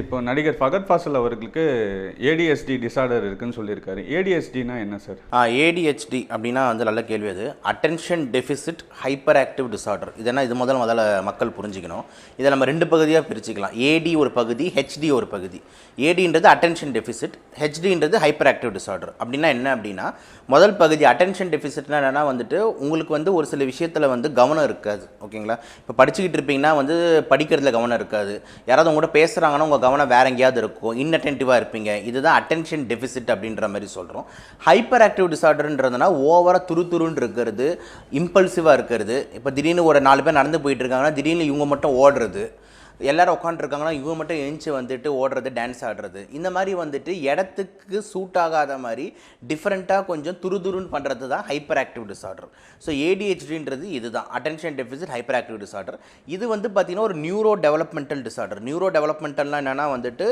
இப்போ நடிகர் ஃபகத் ஃபாசல் அவர்களுக்கு ஏடிஎஸ்டி டிசார்டர் இருக்குன்னு சொல்லியிருக்காரு. ஏடிஎஸ்டினா என்ன சார் ஏடிஹெச்டி அப்படின்னா வந்து நல்ல கேள்வி அது. Attention deficit hyper active disorder இதெல்லாம் இது முதல்ல முதல்ல மக்கள் புரிஞ்சுக்கணும். இதை நம்ம ரெண்டு பகுதியாக பிரிச்சுக்கலாம். ஏடி ஒரு பகுதி ஹெச்டி ஒரு பகுதி. ஏடின்றது அட்டென்ஷன் டெஃபிசிட் ஹெச்டின்றது ஹைப்பர் ஆக்டிவ் டிசார்டர் அப்படின்னா என்ன அப்படின்னா முதல் பகுதி அட்டென்ஷன் டெஃபிசிட்னா என்னென்னா வந்துட்டு உங்களுக்கு வந்து ஒரு சில விஷயத்தில் வந்து கவனம் இருக்காது. ஓகேங்களா? இப்போ படிச்சுக்கிட்டு இருப்பீங்கன்னா வந்து படிக்கிறதுல கவனம் இருக்காது. யாராவது உங்கள்கிட்ட பேசுகிறாங்கன்னா உங்கள் கவனம் வேற எங்கேயாவது இருக்கும் இன்னட்டென்டிவாக இருப்பீங்க. இதுதான் அட்டென்ஷன் டெஃபிசிட் அப்படின்ற மாதிரி சொல்கிறோம் ஹைப்பர் ஆக்டிவ் டிசார்டர்ன்றதுனா ஓவராக துரு துருன்னு இருக்கிறது இம்பல்சிவாக இருக்கிறது. இப்போ திடீர்னு ஒரு நாலு பேர் நடந்து போயிட்டு இருக்காங்கன்னா திடீர்னு இவங்க மட்டும் ஓடுறது. எல்லாரும் உட்காந்துருக்காங்கன்னா இவங்க மட்டும் எழுந்து வந்துட்டு ஓடுறது டான்ஸ் ஆடுறது. இந்த மாதிரி வந்துட்டு இடத்துக்கு சூட் ஆகாத மாதிரி டிஃப்ரெண்ட்டாக கொஞ்சம் துருதுருன்னு பண்ணுறது தான் ஹைப்பர் ஆக்டிவ் டிசார்டர் ஸோ ஏடிஹெச்டின்றது இதுதான். Attention deficit hyper active disorder இது வந்து பார்த்திங்கன்னா ஒரு நியூரோ டெவலப்மெண்டல் டிசார்டர் நியூரோ டெவலப்மெண்டல்னா என்னென்னா வந்துட்டு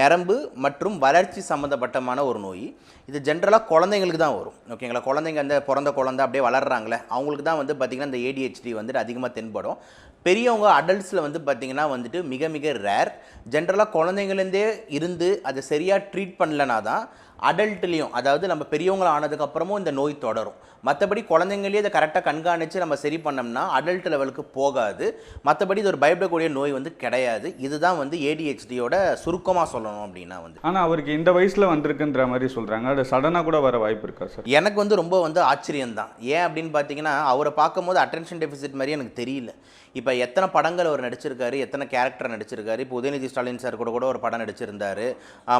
நரம்பு மற்றும் வளர்ச்சி சம்மந்தப்பட்டமான ஒரு நோய். இது ஜென்ரலாக குழந்தைங்களுக்கு தான் வரும். ஓகேங்களா குழந்தைங்க அந்த பிறந்த குழந்தை அப்படியே வளர்கிறாங்களே அவங்களுக்கு தான் வந்து பார்த்திங்கன்னா இந்த ஏடிஹெச்டி வந்துட்டு அதிகமாக தென்படும். பெரியவங்க அடல்ட்ஸில் வந்து பார்த்திங்கன்னா வந்துட்டு மிக மிக ரேர் ஜென்ரலாக குழந்தைங்கலேருந்தே இருந்து அதை சரியாக ட்ரீட் பண்ணலனா தான் அடல்ட்லேயும் அதாவது நம்ம பெரியவங்க ஆனதுக்கப்புறமும் இந்த நோய் தொடரும். மற்றபடி குழந்தைங்களே இதை கரெக்டாக கண்காணித்து நம்ம சரி பண்ணோம்னா அடல்ட் லெவலுக்கு போகாது. மற்றபடி இது ஒரு பயப்படக்கூடிய நோய் வந்து கிடையாது. இதுதான் வந்து ஏடிஹெச்டியோட சுருக்கமாக சொல்லணும் அப்படின்னா வந்து. ஆனால் அவருக்கு இந்த வயசில் வந்திருக்குன்ற மாதிரி சொல்கிறாங்க அது சடனாக கூட வர வாய்ப்பு இருக்கா சார் எனக்கு வந்து ரொம்ப வந்து ஆச்சரியம்தான். ஏன் அப்படின்னு பார்த்தீங்கன்னா அவரை பார்க்கும்போது அட்டென்ஷன் டெஃபிசிட் மாதிரி எனக்கு தெரியல. இப்போ எத்தனை படங்கள் அவர் நடிச்சிருக்காரு எத்தனை கேரக்டர் நடிச்சிருக்காரு. இப்போ உதயநிதி ஸ்டாலின் சார் கூட கூட ஒரு படம் நடிச்சிருந்தாரு.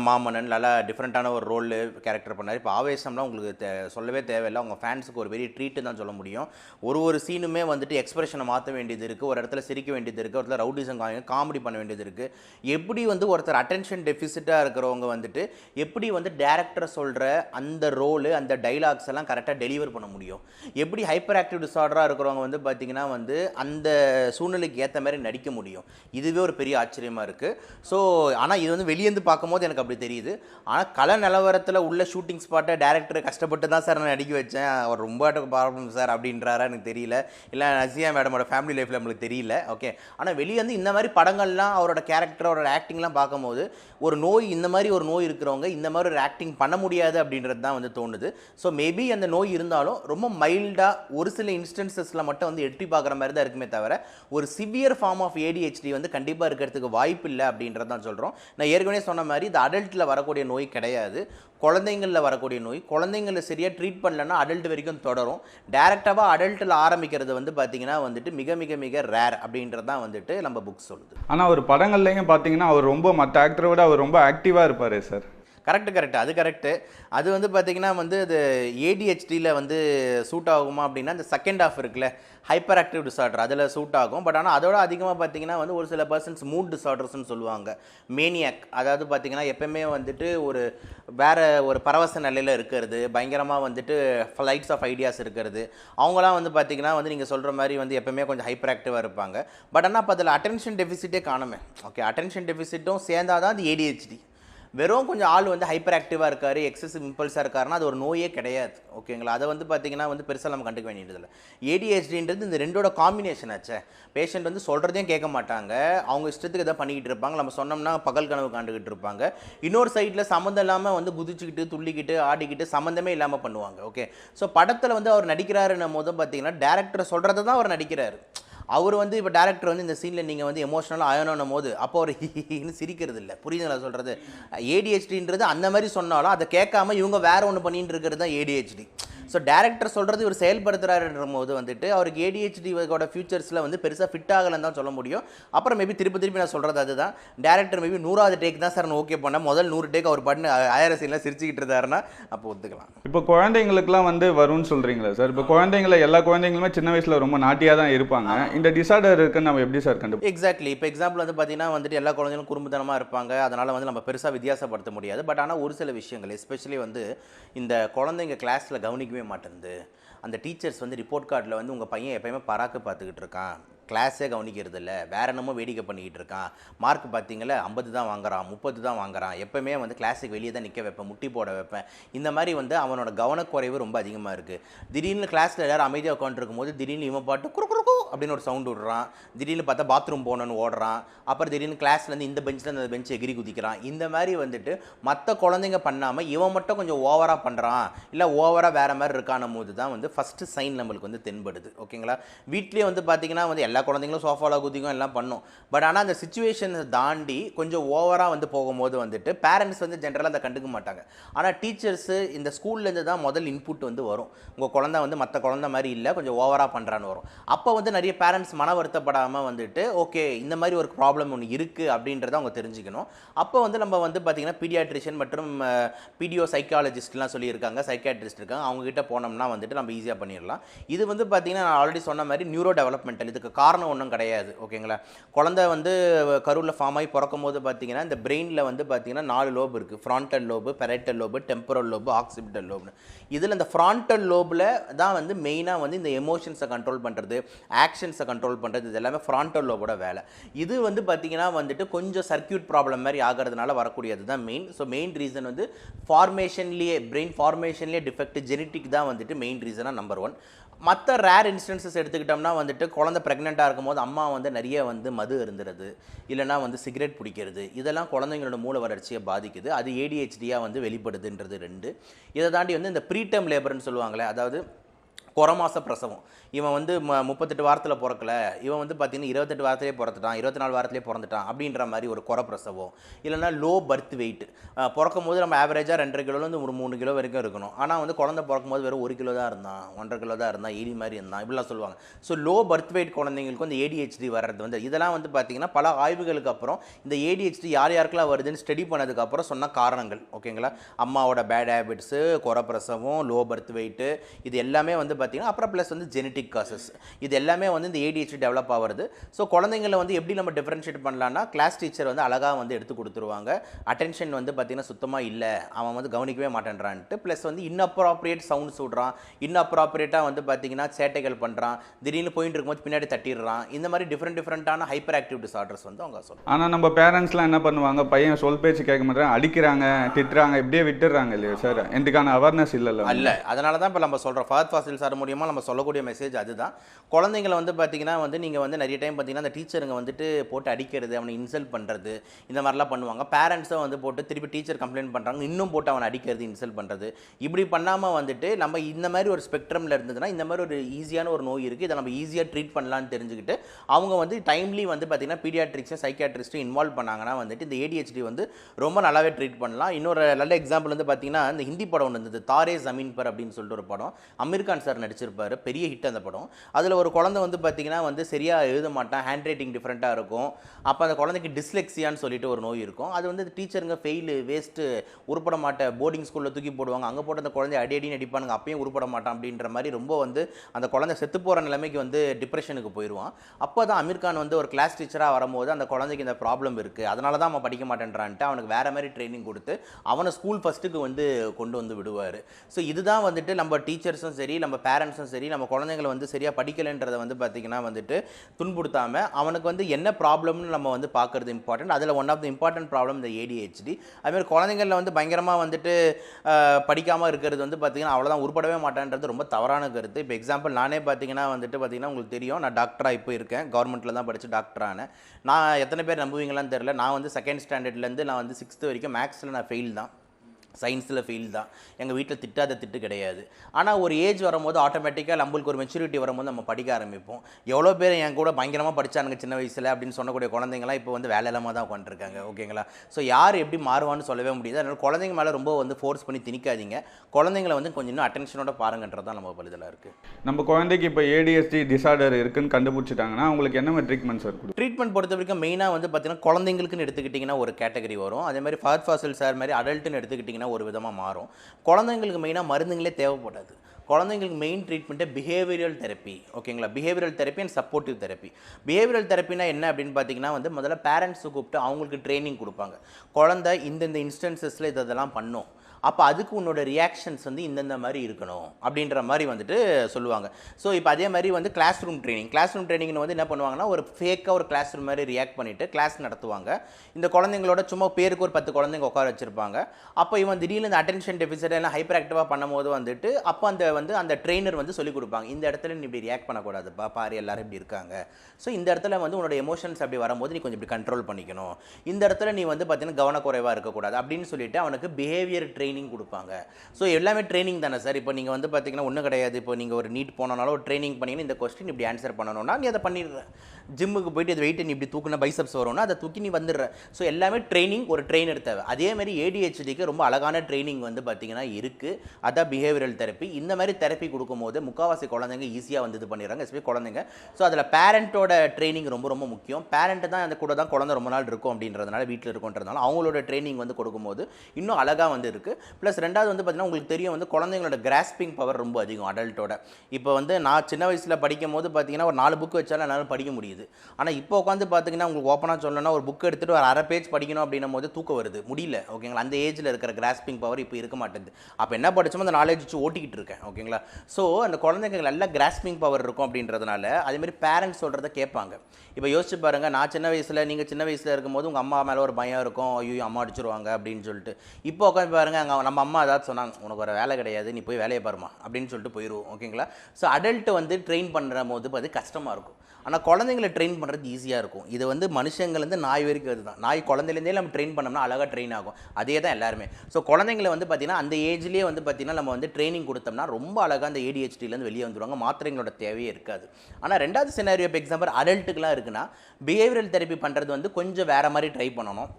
மாமன்னன் நல்லா டிஃப்ரெண்ட்டான ஒரு ரோல் கேரக்டர் பண்ணார். இப்போ ஆவேசம்லாம் உங்களுக்கு தே சொல்லவே தேவையில்லை. அவங்க ஃபேன்ஸுக்கு ஒரு பெரிய ட்ரீட்டு தான் சொல்ல முடியும். ஒரு ஒரு சீனுமே வந்துட்டு எக்ஸ்பிரஷனை மாற்ற வேண்டியது இருக்குது ஒரு இடத்துல சிரிக்க வேண்டியது இருக்குது ஒரு இடத்துல ரவுடிசம் காமெடி பண்ண வேண்டியது இருக்குது எப்படி வந்து ஒருத்தர் அட்டென்ஷன் டெஃபிசிட்டாக இருக்கிறவங்க வந்துட்டு எப்படி வந்து டேரக்டர் சொல்கிற அந்த ரோலு அந்த டைலாக்ஸ் எல்லாம் கரெக்டாக டெலிவர் பண்ண முடியும்? எப்படி ஹைப்பர் ஆக்டிவ் டிசார்டராக இருக்கிறவங்க வந்து பார்த்திங்கன்னா வந்து அந்த சூழ்நிலைக்கு ஏற்ற மாதிரி நடிக்க முடியும்? இதுவே ஒரு பெரிய ஆச்சரியமாக இருக்குது ஸோ ஆனால் இது வந்து வெளியேந்து பார்க்கும்போது எனக்கு அப்படி தெரியுது. ஆனால் கலை நிலவரத்தில் உள்ள ஷூட்டிங் ஸ்பாட்டை டேரக்டர் கஷ்டப்பட்டு தான் சார் நான் நடிக்க வச்சேன். அவர் ரொம்ப ப்ராப்ளம் சார் அப்படின்றாரா எனக்கு தெரியல. இல்லை நசியா மேடமோட ஃபேமிலி லைஃப்பில் நம்மளுக்கு தெரியல. ஓகே ஆனால் வெளியே வந்து இந்த மாதிரி படங்கள்லாம் அவரோட கேரக்டர் அவரோட ஆக்டிங்லாம் பார்க்கும்போது ஒரு நோய் இந்த மாதிரி ஒரு நோய் இருக்கிறவங்க இந்த மாதிரி ஒரு ஆக்டிங் பண்ண முடியாது அப்படின்றது தான் வந்து தோணுது. ஸோ மேபி அந்த நோய் இருந்தாலும் ரொம்ப மைல்டாக ஒரு சில இன்ஸ்டன்சஸில் மட்டும் வந்து எட்டி பார்க்குற மாதிரி தான் இருக்குமே தவிர ஒரு சிவியர் ஃபார்ம் ஆஃப் ஏடிஹெச்டி வந்து கண்டிப்பாக இருக்கிறதுக்கு வாய்ப்பு இல்லை அப்படின்றது தான் சொல்கிறோம் நான் ஏற்கனவே சொன்ன மாதிரி இது அடல்ட்டில் வரக்கூடிய நோய் கிடையாது. குழந்தைங்களில் வரக்கூடிய நோய் குழந்தைங்கள சரியாக ட்ரீட் பண்ணலன்னா அடல்ட் வரைக்கும் தொடரும். டேரெக்டாக அடல்ட்டில் ஆரம்பிக்கிறது வந்து பார்த்திங்கன்னா வந்துட்டு மிக மிக மிக ரேர் அப்படின்றது தான் வந்துட்டு நம்ம புக் சொல்லுது. ஆனால் அவர் படங்கள்லையும் பார்த்தீங்கன்னா அவர் ரொம்ப மற்ற ஆக்டரை விட அவர் ரொம்ப ஆக்டிவாக இருப்பார் சார் கரெக்டு கரெக்டு அது கரெக்டு அது வந்து பார்த்திங்கன்னா வந்து அது ஏடிஹெச்டியில் வந்து சூட் ஆகுமா அப்படின்னா இந்த செகண்ட் ஆஃப் இருக்குல்ல ஹைப்பர் ஆக்டிவ் டிசார்டர் அதில் சூட் ஆகும். பட் ஆனால் அதோட அதிகமாக பார்த்தீங்கன்னா வந்து ஒரு சில பர்சன்ஸ் மூட் டிசார்டர்ஸ்னு சொல்லுவாங்க. மேனியாக் அதாவது பார்த்தீங்கன்னா எப்பவுமே வந்துட்டு ஒரு வேற ஒரு பரவச நிலையில் இருக்கிறது. பயங்கரமாக வந்துட்டு ஃப்ளைட்ஸ் ஆஃப் ஐடியாஸ் இருக்கிறது. அவங்களாம் வந்து பார்த்திங்கன்னா வந்து நீங்கள் சொல்கிற மாதிரி வந்து எப்பவுமே கொஞ்சம் ஹைப்பர் ஆக்டிவாக இருப்பாங்க. பட் ஆனால் அப்போ அதில் அட்டென்ஷன் டெஃபிசிட்டே காணுமே. ஓகே அட்டென்ஷன் டெஃபிசிட்டும் சேர்ந்தாதான் அது ஏடிஹெச்டி வெறும் கொஞ்சம் ஆள் வந்து ஹைப்பர் ஆக்டிவாக இருக்காரு எக்ஸசிவ் இம்பல்ஸாக இருக்காருன்னா அது ஒரு நோயே கிடையாது. ஓகேங்களா அதை வந்து பார்த்தீங்கன்னா வந்து பெருசாக நம்ம கண்டுக்க வேண்டியதில்லை ஏடிஹெச்டின்றது இந்த ரெண்டோட காம்பினேஷன் ஆச்சே. பேஷண்ட் வந்து சொல்கிறதையும் கேட்க மாட்டாங்க. அவங்க இஷ்டத்துக்கு எதாவது பண்ணிக்கிட்டு இருப்பாங்க. நம்ம சொன்னோம்னா பகல் கனவு காண்டுக்கிட்டு இருப்பாங்க. இன்னொரு சைடில் சம்மந்தம் இல்லாமல் வந்து குதிச்சுக்கிட்டு துள்ளிக்கிட்டு ஆடிக்கிட்டு சம்மந்தமே இல்லாமல் பண்ணுவாங்க. ஓகே ஸோ படத்தில் வந்து அவர் நடிக்கிறாருன்னும் போது பார்த்தீங்கன்னா டேரக்டர் சொல்கிறத தான் அவர் நடிக்கிறார். அவர் வந்து இப்போ டேரக்டர் வந்து இந்த சீனில் நீங்கள் வந்து எமோஷனலாக ஆயணும் போது அப்போ அவர் ஹின்னு சிரிக்கிறது இல்லை. புரியுதுங்களா சொல்கிறது ஏடிஹெச்டின்றது அந்த மாதிரி சொன்னாலும் அதை கேட்காம இவங்க வேறு ஒன்று பண்ணிட்டு இருக்கிறது தான் ஏடிஹெச்டி ஸோ டேரக்டர் சொல்கிறது இவர் செயல்படுத்துறாருன்ற போது வந்துட்டு அவருக்கு ஏடிஹெச்டியோட ஃபியூச்சர்ஸில் வந்து பெருசாக ஃபிட் ஆகலைன்னு தான் சொல்ல முடியும். அப்புறம் மேபி திருப்பி திருப்பி நான் சொல்கிறது அதுதான். டேரக்டர் மேபி நூறாவது டேக் தான் சார் நான் ஓகே பண்ணேன். முதல் நூறு டேக் அவர் பண்ணு ஐஆர்எஸ்சிலாம் சிரிச்சுக்கிட்டு இருந்தாருன்னா அப்போ ஒத்துக்கலாம். இப்போ குழந்தைங்களுக்குலாம் வந்து வரும்னு சொல்கிறீங்களா சார் இப்போ குழந்தைங்கள எல்லா குழந்தைங்களுமே சின்ன வயசில் ரொம்ப நாட்டியாக தான் இருப்பாங்க. இந்த டிசார்டர் இருக்குன்னு நம்ம எப்படி சார் கண்டு எக்ஸாக்ட்லி இப்போ எக்ஸாம்பிள் வந்து பார்த்தீங்கன்னா வந்துட்டு எல்லா குழந்தைகளும் குறும்புத்தனமாக இருப்பாங்க. அதனால் வந்து நம்ம பெருசாக வித்தியாசப்படுத்த முடியாது. பட் ஆனால் ஒரு சில விஷயங்கள் எஸ்பெஷலி வந்து இந்த குழந்தைங்க கிளாஸில் கவனிக்கவே மாட்டேங்குது. அந்த டீச்சர்ஸ் வந்து ரிப்போர்ட் கார்டில் வந்து உங்கள் பையன் எப்பயுமே பராக்கு பார்த்துக்கிட்டு இருக்கான். கிளாஸே கவனிக்கிறது இல்லை வேற என்னமோ வேடிக்கை பண்ணிக்கிட்டு இருக்கான். மார்க் பார்த்தீங்களா? ஐம்பது தான் வாங்குறான் முப்பது தான் வாங்குறான். எப்பவுமே வந்து கிளாஸுக்கு வெளியே தான் நிற்க வைப்பேன் முட்டி போட வைப்பேன். இந்த மாதிரி வந்து அவனோட கவனக்குறைவு ரொம்ப அதிகமாக இருக்குது திடீர்னு கிளாஸில் எல்லாரும் அமைதியாக உட்காந்துருக்கும் போது திடீர்னு இவன் பாட்டு குறு குறு அப்படின்னு ஒரு சவுண்ட் விடுறான். திடீர்னு பார்த்தா பாத்ரூம் போகணுன்னு ஓடுறான். அப்புறம் திடீர்னு கிளாஸ்லேருந்து இந்த பெஞ்சில் இந்த பெஞ்சு எகிரி குதிக்கிறான். இந்த மாதிரி வந்துட்டு மற்ற குழந்தைங்க பண்ணாமல் இவன் மட்டும் கொஞ்சம் ஓவராக பண்ணுறான் இல்லை ஓவராக வேறு மாதிரி இருக்கான போது தான் வந்து ஃபஸ்ட்டு சைன் நம்மளுக்கு வந்து தென்படுது. ஓகேங்களா வீட்லேயே வந்து பார்த்தீங்கன்னா வந்து எல்லா குழந்தைங்களும் சோஃபாவில் குதிக்கும் எல்லாம் பண்ணும். பட் ஆனால் அந்த சுச்சுவேஷனை தாண்டி கொஞ்சம் ஓவராக வந்து போகும்போது வந்துட்டு பேரண்ட்ஸ் வந்து ஜென்ரலாக அதை கண்டுக்க மாட்டாங்க. ஆனால் டீச்சர்ஸு இந்த ஸ்கூல்லேருந்து தான் முதல் இன்புட் வந்து வரும். உங்கள் குழந்தை வந்து மற்ற குழந்தை மாதிரி இல்லை கொஞ்சம் ஓவராக பண்ணுறான்னு வரும். அப்போ வந்து நிறைய பேரண்ட்ஸ் மன வருத்தப்படாமல் வந்துட்டு ஓகே இந்த மாதிரி ஒரு ப்ராப்ளம் ஒன்று இருக்குது அப்படின்றத அவங்க தெரிஞ்சுக்கணும். அப்போ வந்து நம்ம வந்து பார்த்திங்கன்னா பீடியாட்ரிஷியன் மற்றும் பிடிஓ சைக்காலஜிஸ்ட்லாம் சொல்லியிருக்காங்க சைக்காட்ரிஸ்ட் இருக்காங்க. அவங்ககிட்ட போனோம்னா வந்துட்டு நம்ம ஈஸியாக பண்ணிடலாம். இது வந்து பார்த்திங்கன்னா நான் ஆல்ரெடி சொன்ன மாதிரி நியூரோ டெவலப்மெண்டல் இதுக்கு காரணம் ஒன்றும் கிடையாது ஓகேங்களா? குழந்தை வந்து கருவில் ஃபார்ம் ஆகி பிறக்கும் போது பார்த்தீங்கன்னா இந்த பிரெயினில் வந்து பார்த்தீங்கன்னா நாலு லோப் இருக்குது frontal lobe parietal lobe temporal lobe occipital லோப்னு இதில் இந்த ஃப்ரான்டல் லோபில் தான் வந்து மெயினாக வந்து இந்த எமோஷன்ஸை கண்ட்ரோல் பண்ணுறது ஆக்ஷன்ஸை கண்ட்ரோல் பண்ணுறது இது எல்லாமே ஃப்ரான்டல் லோபோட வேலை. இது வந்து பார்த்தீங்கன்னா வந்துட்டு கொஞ்சம் சர்க்கியூட் ப்ராப்ளம் மாதிரி ஆகிறதுனால வரக்கூடியது தான் மெயின் ஸோ மெயின் ரீசன் வந்து ஃபார்மேஷன்லேயே பிரெயின் ஃபார்மேஷன்லேயே டிஃபெக்ட் ஜெனட்டிக் தான் வந்துட்டு மெயின் ரீசனாக நம்பர் ஒன் மற்ற ரேர் இன்ஸ்டன்சஸ் எடுத்துக்கிட்டோம்னா வந்துட்டு குழந்தை ப்ரெக்னெண்ட்டாக இருக்கும்போது அம்மா வந்து நிறைய வந்து மது இருந்துறது இல்லைனா வந்து சிகரெட் பிடிக்கிறது இதெல்லாம் குழந்தைங்களோட மூல வளர்ச்சியை பாதிக்குது. அது ஏடிஹெச்டியாக வந்து வெளிப்படுதுன்றது ரெண்டு. இதை தாண்டி வந்து இந்த ப்ரீ ப்ரீடம் லேபர்னு சொல்லுவாங்களே அதாவது குறமாச பிரசவம். இவன் வந்து ம முப்பத்தெட்டு வாரத்தில் பிறக்கல. இவன் வந்து பார்த்தீங்கன்னா இருபத்தெட்டு வாரத்திலே பிறந்துட்டான் இருபத்தி நாலு வாரத்திலே பிறந்துட்டான் அப்படின்ற மாதிரி ஒரு குறை பிரசவம். இல்லைனா லோ பர்த் வெயிட் பிறக்கும் போது நம்ம ஆவரேஜாக ரெண்டரை கிலோலேருந்து ஒரு மூணு கிலோ வரைக்கும் இருக்கணும். ஆனால் வந்து குழந்தை பிறக்கும் போது வெறும் ஒரு கிலோ தான் இருந்தான் ஒன்றரை கிலோ தான் இருந்தான் ஏடி மாதிரி இருந்தான் இப்படிலாம் சொல்லுவாங்க. ஸோ லோ பர்த் வெயிட் குழந்தைங்களுக்கு வந்து ஏடிஹெச்டி வர்றது வந்து இதெல்லாம் வந்து பார்த்தீங்கன்னா பல ஆய்வுகளுக்கு அப்புறம் இந்த ஏடிஹெச்டி யார் யாருக்கெல்லாம் வருதுன்னு ஸ்டடி பண்ணதுக்கப்புறம் சொன்ன காரணங்கள் ஓகேங்களா? அம்மாவோட பேட் ஹேபிட்ஸு குறை பிரசவம் லோ பர்த் வெயிட்டு இது எல்லாமே வந்து பார்த்தீங்கன்னா அப்புறம் ப்ளஸ் வந்து ஜெனட்டிக் காசஸ் இது எல்லாமே வந்து இந்த ஏடிஹெச்டி டெவலப் ஆகிறது. ஸோ குழந்தைங்களை வந்து எப்படி நம்ம டிஃப்ரென்ஷியேட் பண்ணலாம்னா கிளாஸ் டீச்சர் வந்து அழகாக வந்து எடுத்து கொடுத்துருவாங்க. அட்டென்ஷன் வந்து பார்த்தீங்கன்னா சுத்தமாக இல்லை. அவன் வந்து கவனிக்கவே மாட்டேன்றான்ட்டு. ப்ளஸ் வந்து இன்னப்ராப்ரியேட் சவுண்ட்ஸ் விட்றான். இன்னப்ராப்ரியேட்டாக வந்து பார்த்தீங்கன்னா சேட்டைகள் பண்ணுறான் திடீர்னு போயிட்டு இருக்கும்போது பின்னாடி தட்டிடுறான். இந்த மாதிரி டிஃப்ரெண்ட் டிஃப்ரெண்ட்டான ஹைப்பர் ஆக்டிவ் டிசார்டர்ஸ் வந்து அவங்க சொல்லுவாங்க ஆனால் நம்ம பேரண்ட்ஸ்லாம் என்ன பண்ணுவாங்க? பையன் சொல் பேச்சு கேட்க மாட்டாங்க அடிக்கிறாங்க திட்டுறாங்க இப்படியே விட்டுடுறாங்க இல்லையா சார் எதுக்கான அவேர்னஸ் இல்லைல்ல. அல்ல. அதனால தான் இப்போ நம்ம சொல்கிறோம் ஃபஹத் ஃபாசில் சார் மூலியமாக நம்ம சொல்லக்கூடிய மெசேஜ் அதுதான். குழந்தைங்களை வந்து பார்த்தீங்கன்னா வந்து நீங்கள் வந்து நிறைய டைம் பார்த்தீங்கன்னா அந்த டீச்சருங்க வந்துட்டு போட்டு அடிக்கிறது அவனை இன்சல்ட் பண்ணுறது இந்த மாதிரிலாம் பண்ணுவாங்க. பேரண்ட்ஸை வந்து போட்டு திருப்பி டீச்சர் கம்ப்ளைண்ட் பண்ணுறாங்க இன்னும் போட்டு அவனை அடிக்கிறது இன்சல்ட் பண்ணுறது இப்படி பண்ணாமல் வந்துட்டு நம்ம இந்த மாதிரி ஒரு ஸ்பெக்ட்ரமில் இருந்ததுன்னா இந்த மாதிரி ஒரு ஈஸியான ஒரு நோய் இருக்குது இதை நம்ம ஈஸியாக ட்ரீட் பண்ணலாம்னு தெரிஞ்சுக்கிட்டு அவங்க வந்து டைம்லி வந்து பார்த்தீங்கன்னா பீடியாட்ரிக்ஸும் சைக்கியாட்ரிஸ்ட்டும் இன்வால்வ் பண்ணாங்கன்னா வந்துட்டு இந்த ஏடிஹெச்டி வந்து ரொம்ப நல்லாவே ட்ரீட் பண்ணலாம். இன்னொரு நல்ல எக்ஸாம்பிள் வந்து பார்த்தீங்கன்னா இந்த ஹிந்தி படம் ஒன்று இருந்தது தாரே ஜமீன் பர் அப்படின்னு சொல்லிட்டு ஒரு படம். அமீர் கான் சார் நடிச்சிருப்பார். பெரிய ஹிட் அந்த படம் அதில் ஒரு குழந்தை வந்து பார்த்தீங்கன்னா வந்து சரியாக எழுத மாட்டான் ஹேண்ட் ரைட்டிங் டிஃப்ரெண்ட்டாக இருக்கும். அப்போ அந்த குழந்தைக்கு டிஸ்லெக்ஸியான்னு சொல்லிட்டு ஒரு நோய் இருக்கும். அது வந்து டீச்சருங்க ஃபெயிலு வேஸ்ட்டு உருப்பட மாட்டேன் போர்டிங் ஸ்கூலில் தூக்கி போடுவாங்க. அங்கே போட்டு அந்த குழந்தை அடி அடி அடிப்பானுங்க. அப்பயும் உருப்பட மாட்டான் அப்படின்ற மாதிரி ரொம்ப வந்து அந்த குழந்தை செத்து போகிற நிலைமைக்கு வந்து டிப்ரெஷனுக்கு போயிடுவான் அப்போ தான் அமீர் கான் வந்து ஒரு கிளாஸ் டீச்சராக வரும்போது அந்த குழந்தைக்கு இந்த ப்ராப்ளம் இருக்குது அதனால தான் அவன் படிக்க மாட்டேன்றான்ட்டு அவனுக்கு வேறு மாதிரி ட்ரைனிங் கொடுத்து அவனை ஸ்கூல் ஃபஸ்ட்டுக்கு வந்து கொண்டு வந்து விடுவார். ஸோ இதுதான் வந்துட்டு நம்ம டீச்சர்ஸும் சரி நம்ம பேரண்ட்ஸும் சரி நம்ம குழந்தைங்களை வந்து சரியாக படிக்கலைன்றதை வந்து பார்த்திங்கன்னா வந்துட்டு துன்புறுத்தாமல் அவனுக்கு வந்து என்ன ப்ராப்ளம்னு நம்ம வந்து பார்க்குறது இம்பார்ட்டன்ட் அதில் one of the important problem இந்த ஏடிஹெச்டி அதுமாதிரி குழந்தைங்களில் வந்து பயங்கரமாக வந்துட்டு படிக்காமல் இருக்கிறது வந்து பார்த்திங்கன்னா அவ்வளோதான் உருப்படவே மாட்டேன்றது ரொம்ப தவறான கருத்து. இப்போ எக்ஸாம்பிள் நானே பார்த்தீங்கன்னா வந்துட்டு பார்த்திங்கன்னா உங்களுக்கு தெரியும். நான் டாக்டராக இப்போ இருக்கேன். கவர்மெண்ட்டில் தான் படித்து டாக்டரானேன் நான் எத்தனை பேர் நம்புவீங்களான்னு தெரில நான் வந்து செகண்ட் ஸ்டாண்டர்ட்லேருந்து நான் வந்து சிக்ஸ்த்து வரைக்கும் மேக்ஸில் நான் ஃபெயில் தான். சயின்ஸில் ஃபெயில் தான். எங்கள் வீட்டில் திட்டாத திட்டு கிடையாது. ஆனால் ஒரு ஏஜ் வரும்போது ஆட்டோமேட்டிக்காக நம்மளுக்கு ஒரு மெச்சூரிட்டி வரும்போது நம்ம படிக்க ஆரம்பிப்போம். எவ்வளோ பேர் என் கூட பயங்கரமாக படித்தானுங்க சின்ன வயசில் அப்படின்னு சொன்னக்கூடிய குழந்தைங்களாம் இப்போ வந்து வேலை இல்லாமல் தான் உட்காந்துருக்காங்க ஓகேங்களா ஸோ யார் எப்படி மாறுவான்னு சொல்லவே முடியாது. அதனால் குழந்தைங்க மேலே ரொம்ப வந்து ஃபோர்ஸ் பண்ணி திணிக்காதீங்க. குழந்தைங்களை வந்து கொஞ்சம் இன்னும் அட்டென்ஷனோட பாருங்கன்றது தான் நம்ம பழுதலாக இருக்குது நம்ம குழந்தைக்கு இப்போ ஏடிஎஸ்டி டிசார்டர் இருக்குன்னு கண்டுபிடிச்சிட்டாங்கன்னா அவங்களுக்கு என்ன மாதிரி ட்ரீட்மெண்ட் சார் ட்ரீட்மெண்ட் பொறுத்த வரைக்கும் மெயினாக வந்து பார்த்தீங்கன்னா குழந்தைங்களுக்குன்னு எடுத்துக்கிட்டிங்கன்னா ஒரு கேட்டகரி வரும். அதே மாதிரி ஃபர்த் ஃபாசில் சார் மாதிரி அடல்ட்டுன்னு எடுத்துக்கிட்டிங்கன்னா ஒரு விதமாக மாறும்? குழந்தைங்களுக்கு மெயினாக மருந்துங்களே தேவைப்படாது. குழந்தைங்களுக்கு மெயின் ட்ரீட்மெண்ட்டே பிஹேவியரல் தெரப்பி ஓகேங்களா behavioural therapy and supportive therapy behavioural தெரப்பினா என்ன அப்படின்னு பார்த்தீங்கன்னா வந்து முதல்ல பேரண்ட்ஸை கூப்பிட்டு அவங்களுக்கு ட்ரைனிங் கொடுப்பாங்க. குழந்தை இந்தந்த இன்ஸ்டன்சஸில் இதெல்லாம் பண்ணும். அப்போ அதுக்கு உன்னோட ரியாக்ஷன்ஸ் வந்து இந்தந்த மாதிரி இருக்கணும் அப்படின்ற மாதிரி வந்துட்டு சொல்லுவாங்க. ஸோ இப்போ அதே மாதிரி வந்து class room training class room ட்ரைனிங்னு வந்து என்ன பண்ணுவாங்கன்னா ஒரு ஃபேக்காக ஒரு கிளாஸ் ரூம் மாதிரி ரியாக்ட் பண்ணிவிட்டு கிளாஸ் நடத்துவாங்க. இந்த குழந்தைங்களோட சும்மா பேருக்கு ஒரு பத்து குழந்தைங்க உட்கார வச்சுருப்பாங்க. அப்போ இவன் திடீர்னு இந்த அட்டென்ஷன் டெபிசிட் எல்லாம் ஹைப்பர் ஆக்டிவாக பண்ணும்போது வந்துட்டு அப்போ அந்த வந்து அந்த ட்ரெயினர் வந்து சொல்லிக் கொடுப்பாங்க. இந்த இடத்துல நீ இப்படி ரியாக்ட் பண்ணக்கூடாதுப்பா பாரு எல்லாரும் இப்படி இருக்காங்க. ஸோ இந்த இடத்துல வந்து உன்னோட எமோஷன்ஸ் அப்படி வரும்போது நீ கொஞ்சம் இப்படி கண்ட்ரோல் பண்ணிக்கணும். இந்த இடத்துல நீ வந்து பார்த்தீங்கன்னா கவனக்குறைவாக இருக்கக்கூடாது அப்படின்னு சொல்லிட்டு அவனுக்கு பிஹேவியர் ட்ரெயின் ட்ரைனிங் கொடுப்பாங்க. ஸோ எல்லாமே ட்ரைனிங் தானே சார் இப்போ நீங்கள் வந்து பார்த்தீங்கன்னா ஒன்றும் கிடையாது. இப்போ நீங்கள் ஒரு நீட் போனனால ஒரு ட்ரைனிங் பண்ணிங்கன்னா இந்த கொஸ்டின் இப்படி ஆன்சர் பண்ணணும்னா நீ அதை பண்ணிடுற. ஜிம்முக்கு போயிட்டு இது வெயிட் நீ இப்படி தூக்குன பைசப்ஸ் வரும்னா அதை தூக்கி நீ வந்துடுற. ஸோ எல்லாமே ட்ரைனிங் ஒரு ட்ரெயினர் தேவை. அதே மாதிரி ஏடிஹெச்டிக்கு ரொம்ப அழகான ட்ரைனிங் வந்து பார்த்தீங்கன்னா இருக்குது அதான் பிஹேவியரல் தெரப்பி இந்த மாதிரி தெரப்பி கொடுக்கும்போது முக்கால்வாசி குழந்தைங்க ஈஸியாக வந்து இது பண்ணிடுறாங்க. எஸ்பெஷலி குழந்தைங்க. ஸோ அதில் பேரண்ட்டோட ட்ரைனிங் ரொம்ப ரொம்ப முக்கியம். பேரண்ட்டு தான் அந்த கூட தான் குழந்தை ரொம்ப நாள் இருக்கும் அப்படின்றதுனால வீட்டில் இருக்கும்ன்றதுனால அவங்களோட ட்ரைனிங் வந்து கொடுக்கும்போது இன்னும் அழகாக வந்து இருக்குது ப்ளஸ் ரெண்டாவது வந்து பார்த்தீங்கன்னா உங்களுக்கு தெரியும் வந்து குழந்தைங்களோட கிராஸ்பிங் பவர் ரொம்ப அதிகம் அடல்ட்டோட இப்போ வந்து நான் சின்ன வயசில் படிக்கும் போது பார்த்தீங்கன்னா ஒரு நாலு புக் வச்சாலும் என்னால் படிக்க முடியுது. ஆனால் இப்போ உட்காந்து பார்த்தீங்கன்னா உங்களுக்கு ஓப்பனாக சொல்லணும்னா ஒரு புக் எடுத்துகிட்டு ஒரு அரை பேஜ் படிக்கணும் அப்படின்னும் போது தூக்கம் வருது. முடியல ஓகேங்களா? அந்த ஏஜில் இருக்கிற கிராஸ்பிங் பவர் இப்போ இருக்க மாட்டேங்குது. அப்போ என்ன படிச்சோமோ அந்த நாலேஜ் வச்சு ஓட்டிக்கிட்டு இருக்கேன் ஓகேங்களா? ஸோ அந்த குழந்தைங்க நல்லா கிராஸ்பிங் பவர் இருக்கும் அப்படின்றதுனால அதேமாதிரி பேரண்ட்ஸ் சொல்கிறத கேட்பாங்க. இப்போ யோசிச்சு பாருங்கள் நான் சின்ன வயசில் நீங்கள் சின்ன வயசில் இருக்கும்போது உங்கள் அம்மா மேலே ஒரு பயம் இருக்கும். ஐயோ அம்மா அடிச்சிருவாங்க அப்படின்னு சொல்லிட்டு. இப்போ உட்காந்து பாருங்க அங்கே நம்ம அம்மா ஏதாவது சொன்னாங்க உனக்கு ஒரு வேலை கிடையாது நீ போய் வேலையை பாருமா அப்படின்னு சொல்லிட்டு போயிடுவோம் ஓகேங்களா? ஸோ அடல்ட் வந்து ட்ரெயின் பண்ணுற போது அது கஷ்டமாக இருக்கும். ஆனால் குழந்தைங்களை ட்ரெயின் பண்ணுறது ஈஸியாக இருக்கும். இது வந்து மனுஷங்கள்லேருந்து நாய் வரைக்கும் அதுதான். நாய் குழந்தைலேருந்தே நம்ம ட்ரெயின் பண்ணோம்னா அழகாக ட்ரெயின் ஆகும். அதே தான் எல்லாருமே. ஸோ குழந்தைங்களை வந்து பார்த்திங்கன்னா அந்த ஏஜ்லேயே வந்து பார்த்திங்கன்னா நம்ம வந்து ட்ரைனிங் கொடுத்தோம்னா ரொம்ப அழகாக அந்த ஏடிஹெச்டிலேருந்து வெளியே வந்துடுவாங்க மாத்திரைங்களோட தேவையே இருக்காது. ஆனால் ரெண்டாவது சினாரியோ இப்போ எக்ஸாம்பிள் அடல்ட்டுக்கெலாம் இருக்குன்னா பிஹேவியல் தெரப்பி பண்ணுறது வந்து கொஞ்சம் வேறு மாதிரி ட்ரை பண்ணணும்.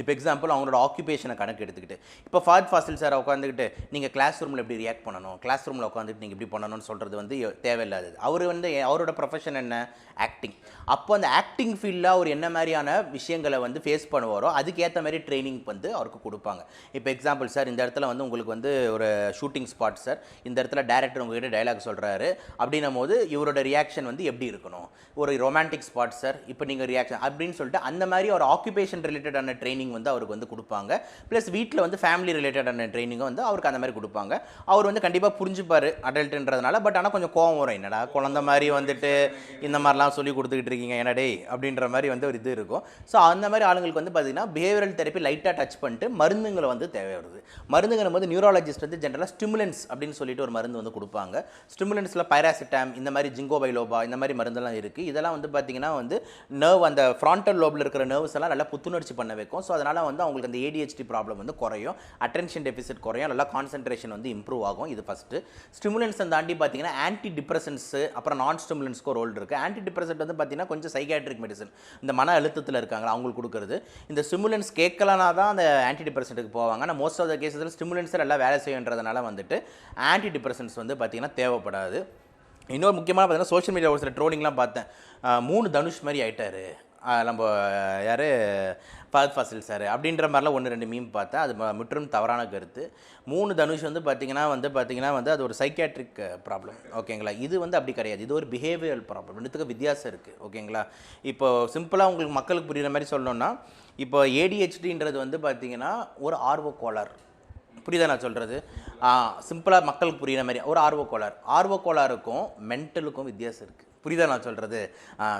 இப்போ எக்ஸாம்பிள் அவங்களோட ஆக்குபேஷனை கணக்கு எடுத்துக்கிட்டு இப்போ ஃபாத் ஃபாசில் சார் உட்காந்துக்கிட்டு நீங்கள் கிளாஸ் ரூமில் எப்படி ரியாக்ட் பண்ணணும்? கிளாஸ் ரூமில் உட்காந்துட்டு நீங்கள் இப்படி பண்ணணும்னு சொல்கிறது வந்து தேவையில்லாதது. அவர் வந்து அவரோட ப்ரொஃபஷன் என்ன? ஆக்டிங் அப்போ அந்த ஆக்டிங் ஃபீல்டில் அவர் என்ன மாதிரியான விஷயங்களை வந்து ஃபேஸ் பண்ணுவாரோ அதுக்கேற்ற மாதிரி ட்ரைனிங் வந்து அவருக்கு கொடுப்பாங்க. இப்போ எக்ஸாம்பிள் சார் இந்த இடத்துல வந்து உங்களுக்கு வந்து ஒரு ஷூட்டிங் ஸ்பாட் சார் இந்த இடத்துல டேரக்டர் உங்ககிட்ட டைலாக் சொல்கிறாரு அப்படின்னும் போது இவரோட ரியாக்ஷன் வந்து எப்படி இருக்கணும்? ஒரு ரொமான்டிக் ஸ்பாட் சார் இப்போ நீங்கள் ரியாக்ஷன் அப்படின்னு சொல்லிட்டு அந்த மாதிரி ஒரு ஆக்குபேஷன் ரிலேட்டடான ட்ரைனிங் வந்து அவருக்கு வந்து கொடுப்பாங்க. ப்ளஸ் வீட்டில் வந்து ஃபேமிலி ரிலேட்டடான ட்ரைனிங்கும் வந்து அவருக்கு அந்த மாதிரி கொடுப்பாங்க. அவர் வந்து கண்டிப்பாக புரிஞ்சுப்பார் அடல்ட்டுன்றதுனால பட் ஆனால் கொஞ்சம் கோவம் வரும். என்னடா குழந்த மாதிரி வந்துட்டு இந்த மாதிரிலாம் சொல்லி கொடுத்துக்கிட்டு இருக்கீங்க. என்னடே அப்படின்ற மாதிரி வந்து ஒரு இது இருக்கும். ஸோ அந்த மாதிரி ஆளுங்களுக்கு வந்து பார்த்தீங்கன்னா பிஹேவியல் தெரப்பி லைட்டாக டச் பண்ணிட்டு மருந்துங்களை வந்து தேவை வருது மருந்துங்கிற போது நியூராலஜிஸ்ட் வந்து ஜென்ரலாக ஸ்டிமுலன்ஸ் அப்படின்னு சொல்லிட்டு ஒரு மருந்து வந்து கொடுப்பாங்க. ஸ்டிமுலன்ஸில் பைராசிட்டாம் இந்த மாதிரி ஜிங்கோபைலோபா இந்த மாதிரி மருந்தெல்லாம் இருக்குது இதெல்லாம் வந்து பார்த்தீங்கன்னா வந்து நர்வ் அந்த ஃப்ராண்டல் லோபில் இருக்கிற நர்வ்ஸ் எல்லாம் நல்லா புத்துணர்ச்சி பண்ண வைக்கும். ஸோ அதனால் வந்து அவங்களுக்கு அந்த ஏடிஹெச்டி ப்ராப்ளம் வந்து குறையும். அட்டென்ஷன் டெபிசிட் குறையும். நல்லா கான்சன்ட்ரேஷன் வந்து இம்ப்ரூவ் ஆகும். இது ஃபஸ்ட்டு ஸ்டிமுலன்ஸை தாண்டி பார்த்தீங்கன்னா ஆன்டி டிப்ரெசன்ஸு அப்புறம் நான் ஸ்டிமுலன்ஸ்க்கு ரோல் இருக்குது ஆன்டி டிப்ரெசன்ட் வந்து பார்த்தீங்கன்னா கொஞ்சம் சைக்காட்ரிக் மெடிசன் இந்த மன அழுத்தத்தில் இருக்காங்க அவங்களுக்கு கொடுக்குறது. இந்த ஸ்டிமுலன்ஸ் கேட்கலனா தான் அந்த ஆன்டி டிப்ரெசன்ட்டுக்கு போவாங்க. ஆனால் மோஸ்ட் ஆஃப் த கேஸஸில் ஸ்டிமுலன்ஸை எல்லாம் வேலை செய்யுன்றதுனால வந்துட்டு ஆன்டி டிப்ரெசன்ஸ் வந்து பார்த்தீங்கன்னா தேவைப்படாது. இன்னொரு முக்கியமான பார்த்தீங்கன்னா சோஷியல் மீடியா ஒரு சில ட்ரோலிங்லாம் பார்த்தேன். மூணு தனுஷ் மாதிரி ஆகிட்டார் நம்ம யார்? ஃபஹத் ஃபாசில் சார். அப்படின்ற மாதிரிலாம் ஒன்று ரெண்டு மீம் பார்த்தேன். அது முற்றிலும் தவறான கருத்து. மூணு தனுஷ் வந்து பார்த்திங்கன்னா வந்து பார்த்திங்கன்னா வந்து அது ஒரு சைக்கியாட்ரிக் ப்ராப்ளம் ஓகேங்களா? இது வந்து அப்படி கிடையாது. இது ஒரு பிஹேவியல் ப்ராப்ளம் ரெண்டுத்துக்கு வித்தியாசம் இருக்குது ஓகேங்களா? இப்போ சிம்பிளாக உங்களுக்கு மக்களுக்கு புரிகிற மாதிரி சொல்லணும்னா இப்போ ஏடிஹெச்டின்றது வந்து பார்த்திங்கன்னா ஒரு ஆர்வ புரியுதா நான் சொல்கிறது சிம்பிளாக மக்களுக்கு புரிகிற மாதிரி ஒரு ஆர்வ ஆர்வக்கோளாருக்கும் மென்டலுக்கும் வித்தியாசம் இருக்குது புரியுதா நான் சொல்கிறது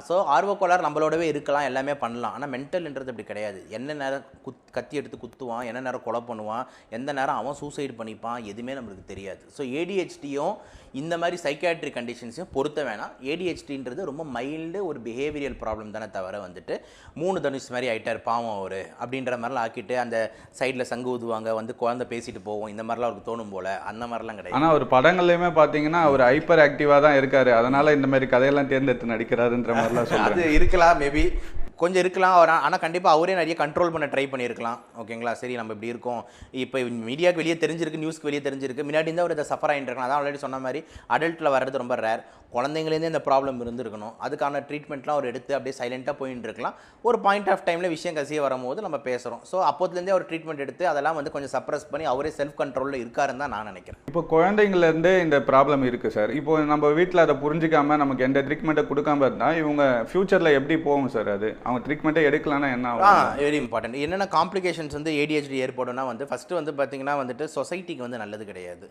ஸோ ஆர்வ கோளாறு நம்மளோடவே இருக்கலாம் எல்லாமே பண்ணலாம். ஆனால் மென்டல்ன்றது அப்படி கிடையாது. என்ன நேரம் குத் கத்தி எடுத்து குத்துவான் என்ன நேரம் கொலை பண்ணுவான் எந்த நேரம் அவன் சூசைட் பண்ணிப்பான் எதுவுமே நம்மளுக்கு தெரியாது. ஸோ ஏடிஹெச்டியும் இந்த மாதிரி சைக்காட்ரிக் கண்டிஷன்ஸையும் பொருத்த வேணாம். ஏடிஹெச்டின்றது ரொம்ப மைல்டு ஒரு பிஹேவியரல் ப்ராப்ளம் தானே தவிர வந்துட்டு மூணு தனுஷ் மாதிரி ஆயிட்டார் பாவம் அவர் அப்படின்ற மாதிரிலாம் ஆக்கிட்டு அந்த சைடில் சங்கு ஊதுவாங்க வந்து குழந்தை பேசிட்டு போவோம் இந்த மாதிரிலாம் அவருக்கு தோணும் போல அந்த மாதிரிலாம் கிடையாது. ஆனா அவர் படங்கள்லயுமே பாத்தீங்கன்னா அவர் ஹைப்பர் ஆக்டிவா தான் இருக்காரு. அதனால இந்த மாதிரி கதையெல்லாம் தேர்ந்தெடுத்து நடிக்கிறாருன்ற மாதிரிலாம் அது இருக்கலாம் மேபி கொஞ்சம் இருக்கலாம். அவர் ஆனால் கண்டிப்பாக அவரே நிறைய கண்ட்ரோல் பண்ண ட்ரை பண்ணியிருக்கலாம். ஓகேங்களா சரி நம்ம இப்படி இருக்கோம். இப்போ மீடியாவுக்கு வெளியே தெரிஞ்சிருக்கு நியூஸ்க்கு வெளியே தெரிஞ்சிருக்கு. முன்னாடி இருந்தால் அவர் இதை சஃபர் ஆகிட்டுருக்கலாம் அதான் ஆல்ரெடி சொன்ன மாதிரி அடல்ட்டில் வர்றது ரொம்ப ரேர் குழந்தைங்களேருந்தே இந்த ப்ராப்ளம் இருந்திருக்கணும். அதுக்கான ட்ரீட்மெண்ட்லாம் அவர் எடுத்து அப்படியே சைலண்ட்டாக போயிட்டு இருக்கலாம். ஒரு பாயிண்ட் ஆஃப் டைமில் விஷயம் கசிய வரும்போது நம்ம பேசுகிறோம் ஸோ அப்போதுலேருந்தே அவர் ட்ரீட்மெண்ட் எடுத்து அதெல்லாம் வந்து கொஞ்சம் சப்ரஸ் பண்ணி அவரே செல்ஃப் கண்ட்ரோலில் இருக்காருன்னு தான் நான் நினைக்கிறேன். இப்போ குழந்தைங்கள்லேருந்தே இந்த ப்ராப்ளம் இருக்குது சார் இப்போ நம்ம வீட்டில் அதை புரிஞ்சிக்காமல் நமக்கு எந்த ட்ரீட்மெண்ட்டை கொடுக்காம இருந்தால் இவங்க ஃப்யூச்சரில் எப்படி போகும் சார் அது? அவங்க ட்ரீட்மெண்ட்டே எடுக்கலன்னா என்ன ஆகும்? வெரி இம்பார்ட்டன்ட் என்னென்ன காம்ப்ளிகேஷன்ஸ் வந்து ஏடிஹெச்டி ஏற்படும்னா வந்து ஃபஸ்ட்டு வந்து பார்த்தீங்கன்னா வந்துட்டு சொசைட்டிக்கு வந்து நல்லது கிடையாது.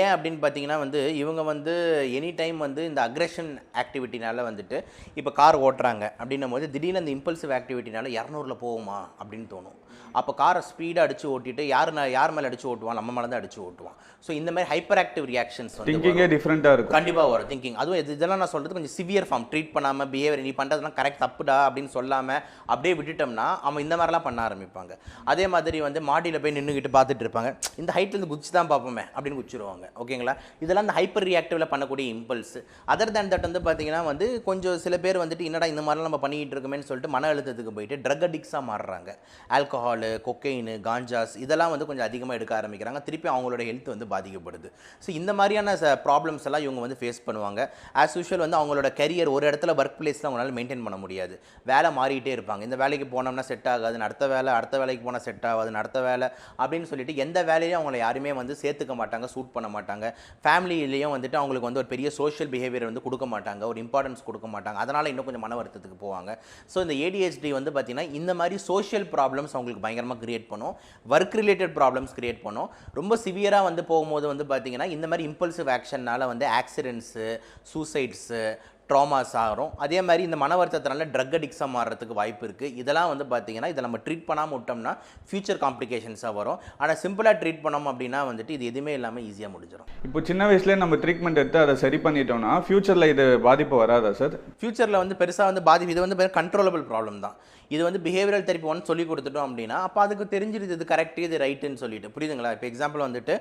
ஏன் அப்படின்னு பார்த்தீங்கன்னா வந்து இவங்க வந்து எனி டைம் வந்து இந்த அக்ரெஷன் ஆக்டிவிட்டினால வந்துட்டு இப்போ கார் ஓட்டுறாங்க அப்படின்னும் போது திடீர்னு அந்த இம்பல்சிவ் ஆக்டிவிட்டினால இரநூறுல போகுமா அப்படின்னு தோணும். அப்போ காரை ஸ்பீடாக அடிச்சு ஓட்டிட்டு யார் யார் மேலே அடிச்சு ஓட்டுவான்? நம்ம மேலே தான் அடிச்சு ஓட்டுவான். ஸோ இந்த மாதிரி ஹைப்பர் ஆக்டிவ் ரியாக்ஷன்ஸ் திங்கிங்கே டிஃப்ரெண்ட்டாக இருக்கும். கண்டிப்பாக வரும். திங்கிங் அதுவும் இது இதெல்லாம் நான் சொல்கிறது கொஞ்சம் சிவியர் ஃபார்ம் ட்ரீட் பண்ணாமல் பிஹேவியர் நீ பண்ணுறதுலாம் கரெக்ட் தப்புடா அப்படின்னு சொல்லாமல் அப்படியே விட்டுட்டோம்னா அவன் இந்த மாதிரிலாம் பண்ண ஆரம்பிப்பாங்க. அதே மாதிரி வந்து மாடியில் போய் நின்றுக்கிட்டு பார்த்துட்டு இருப்பாங்க. இந்த ஹைட்லேருந்து குச்சி தான் பார்ப்போமே அப்படின்னு குச்சிருவாங்க. ஓகேங்களா? இதெல்லாம் இந்த ஹைப்பர் ரியாக்டிவில் பண்ணக்கூடிய இம்பல்ஸ் அதர் தேன் தட் வந்து பார்த்தீங்கன்னா வந்து கொஞ்சம் சில பேர் வந்துட்டு என்னடா இந்த மாதிரிலாம் நம்ம பண்ணிக்கிட்டு இருக்கோமேன்னு சொல்லிட்டு மன அழுத்தத்துக்கு போயிட்டு ட்ரக் அடிக்ஸாக மாறுறாங்க. ஆல்கஹாலு கொக்கெயின் காஞ்சாஸ் இதெல்லாம் வந்து கொஞ்சம் அதிகமாக எடுக்க ஆரம்பிக்கிறாங்க. திருப்பி அவங்களோட ஹெல்த் வந்து பாதிக்கப்படுது. ஸோ இந்த மாதிரியான ப்ராப்ளம்ஸ் எல்லாம் இவங்க வந்து ஃபேஸ் பண்ணுவாங்க. ஆஸ் யூஷுவல் வந்து அவங்களோட கரியர் ஒரு இடத்துல ஒர்க் பிளேஸில் அவங்களால மெயின்டைன் பண்ண முடியாது. வேலை மாறிட்டே இருப்பாங்க. இந்த வேலைக்கு போனோம்னா செட் ஆகாது அடுத்த வேலை அடுத்த வேலைக்கு போனால் செட் ஆகாது அடுத்த வேலை அப்படின்னு சொல்லிட்டு எந்த வேலையிலையும் அவங்கள யாருமே வந்து சேர்த்துக்க மாட்டாங்க சூட் பண்ண மாட்டாங்க. ஃபேமிலியிலையும் வந்துட்டு அவங்களுக்கு வந்து ஒரு பெரிய சோஷியல் பிஹேவியர் வந்து கொடுக்க மாட்டாங்க. ஒரு இம்பார்ட்டன்ஸ் கொடுக்க மாட்டாங்க. அதனால் இன்னும் கொஞ்சம் மன வருத்தத்துக்கு போவாங்க. ஸோ இந்த ஏடிஹெச்டி வந்து பார்த்தீங்கன்னா இந்த மாதிரி சோஷியல் ப்ராப்ளம்ஸ் அவங்களுக்கு பயங்கரமாக கிரியேட் பண்ணும். ஒர்க் ரிலேட்டட் ப்ராப்ளம்ஸ் கிரியேட் பண்ணும். ரொம்ப சிவியராக வந்து போகும்போது வந்து பார்த்தீங்கன்னா இந்த மாதிரி இம்பல்சிவ் ஆக்ஷன்னால வந்து ஆக்சிடென்ட்ஸு சூசைட்ஸு ட்ராமாஸ் ஆகும். அதே மாதிரி இந்த மன வருத்தத்தினால ட்ரக் அடிக்ஸாக மாறுறதுக்கு வாய்ப்பு இருக்குது இதெல்லாம் வந்து பார்த்தீங்கன்னா இதை நம்ம ட்ரீட் பண்ணாமல் விட்டோம்னா ஃபியூச்சர் காம்ப்ளிகேஷன்ஸாக வரும். ஆனால் சிம்பிளாக ட்ரீட் பண்ணோம் அப்படின்னா வந்துட்டு இது எதுவுமே இல்லாமல் ஈஸியாக முடிஞ்சிடும் இப்போ சின்ன வயசுலேயே நம்ம ட்ரீட்மெண்ட் எடுத்து அதை சரி பண்ணிட்டோம்னா ஃபியூச்சரில் இது பாதிப்பு வராதா சார் ஃப்யூச்சரில் வந்து பெருசாக வந்து பாதிப்பு இது வந்து கண்ட்ரோலபிள் ப்ராப்ளம் தான். இது வந்து பிஹேவியரல் தெரப்பி ஒன் சொல்லி கொடுத்துட்டோம் அப்படின்னா அப்போ அதுக்கு தெரிஞ்சிருது இது கரெக்டு இது ரைட்டுன்னு சொல்லிட்டு. புரியுதுங்களா? இப்போ எக்ஸாம்பிள் வந்துட்டு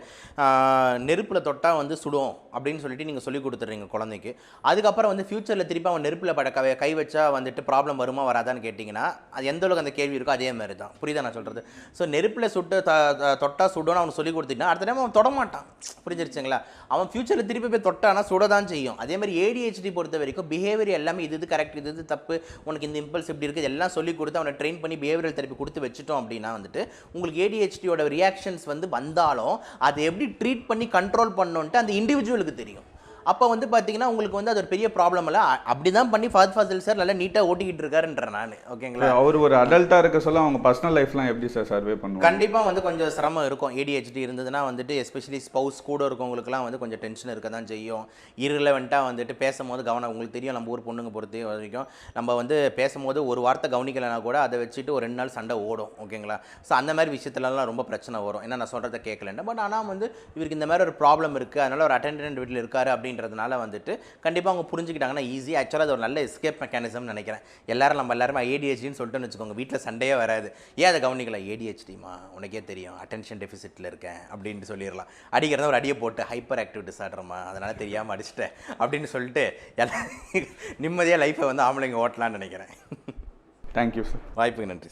நெருப்பில் தொட்டால் வந்து சுடும் அப்படின்னு சொல்லிட்டு நீங்கள் சொல்லி கொடுத்துட்றீங்க குழந்தைக்கு. அதுக்கப்புறம் வந்து ஃப்யூச்சரில் திருப்பி அவன் நெருப்பில் பட கை- கை வச்சா வந்துட்டு ப்ராப்ளம் வருமா வராதான்னு கேட்டிங்கன்னா அது எந்த அளவுக்கு அந்த கேள்வி இருக்கோ அதே மாதிரி தான். புரியுதா நான் சொல்கிறது ஸோ நெருப்பில் சுட்டு த தொட்டால் தொட்டா சுடும்னு அவனுக்கு சொல்லி கொடுத்தீங்கன்னா அடுத்த டைம் அவன் தொடமாட்டான் புரிஞ்சிருச்சுங்களா? அவன் ஃப்யூச்சரில் திருப்பி போய் தொட்டானா சுட தான் செய்யும். அதே மாதிரி ஏடிஹெச்டி பொறுத்த வரைக்கும் பிஹேவியர் எல்லாமே இது இது கரெக்ட் இது இது தப்பு. உனக்கு இந்த இம்பல்ஸ் இப்படி இருக்குது எல்லாம் சொல்லி கொடுத்து அவனை ட்ரெயின் பண்ணி பிஹேவியல் தெரப்பி கொடுத்து வச்சுட்டோம் அப்படின்னா வந்துட்டு உங்களுக்கு ஏடிஹெச்டியோட ரியாக்ஷன்ஸ் வந்து வந்தாலும் அதை எப்படி ட்ரீட் பண்ணி கண்ட்ரோல் பண்ணணுன்ட்டு அந்த இண்டிவிஜுவலுக்கு தெரியும். அப்போ வந்து பார்த்தீங்கன்னா உங்களுக்கு வந்து அது ஒரு பெரிய ப்ராப்ளம் இல்லை. அப்படி தான் பண்ணி ஃபாத் ஃபாசில் சார் நல்லா நீட்டாக ஓட்டிக்கிட்டு இருக்காருன்ற நான். ஓகேங்களா அவர் ஒரு அடல்ட்டாக இருக்க சொல்ல அவங்க பர்சனல் லைஃப்லாம் எப்படி சார் சர்வே பண்ணுவாங்க? கண்டிப்பாக வந்து கொஞ்சம் சிரமம் இருக்கும். ஏடிஹெச்டி இருந்ததுன்னா வந்துட்டு எஸ்பெஷலி ஸ்பௌஸ் கூட இருக்கவங்களுக்குலாம் வந்து கொஞ்சம் டென்ஷன் இருக்க தான் செய்யும். Irrelevant-ஆ வந்துட்டு பேசும்போது கவனம் உங்களுக்கு தெரியும் நம்ம ஊர் பொண்ணுங்க பொறுத்த வரைக்கும் நம்ம வந்து பேசும்போது ஒரு வார்த்தை கவனிக்கலைனா கூட அதை வச்சுட்டு ஒரு ரெண்டு நாள் சண்டை ஓடும். ஓகேங்களா ஸோ அந்த மாதிரி விஷயத்துலலாம் ரொம்ப பிரச்சனை வரும். ஏன்னா நான் சொல்கிறத கேட்கலன்னு பட் ஆனால் வந்து இவருக்கு இந்த மாதிரி ஒரு ப்ராப்ளம் இருக்குது அதனால ஒரு அட்டெண்டன்ட் வீட்டில் இருக்காரு அப்படின்றதுனால வந்துட்டு கண்டிப்பாக அவங்க புரிஞ்சுக்கிட்டாங்கன்னா ஈஸி ஆக்சுவலாக அது ஒரு நல்ல எஸ்கேப் மெக்கானிசம்னு நினைக்கிறேன். எல்லாரும் நம்ம எல்லாருமே ஏடிஹெச்டின்னு சொல்லிட்டுன்னு வச்சுக்கோங்க. வீட்டில் சண்டையே வராது. ஏன் அதை கவனிக்கல? ஏடிஹெச்டிமா உனக்கே தெரியும். அட்டென்ஷன் டெஃபிசிட்டில் இருக்கேன் அப்படின்ட்டு சொல்லிடலாம். அடிக்கிறத ஒரு அடியை போட்டு ஹைப்பர் ஆக்டிவிட்டிஸ் ஆடுறமா அதனால் தெரியாமல் அடிச்சிட்டேன் அப்படின்னு சொல்லிட்டு எல்லாம் நிம்மதியாக லைஃப்பை வந்து ஆம்பளைங்க ஓட்டலாம்னு நினைக்கிறேன். தேங்க்யூ சார் வாய்ப்புக்கு நன்றி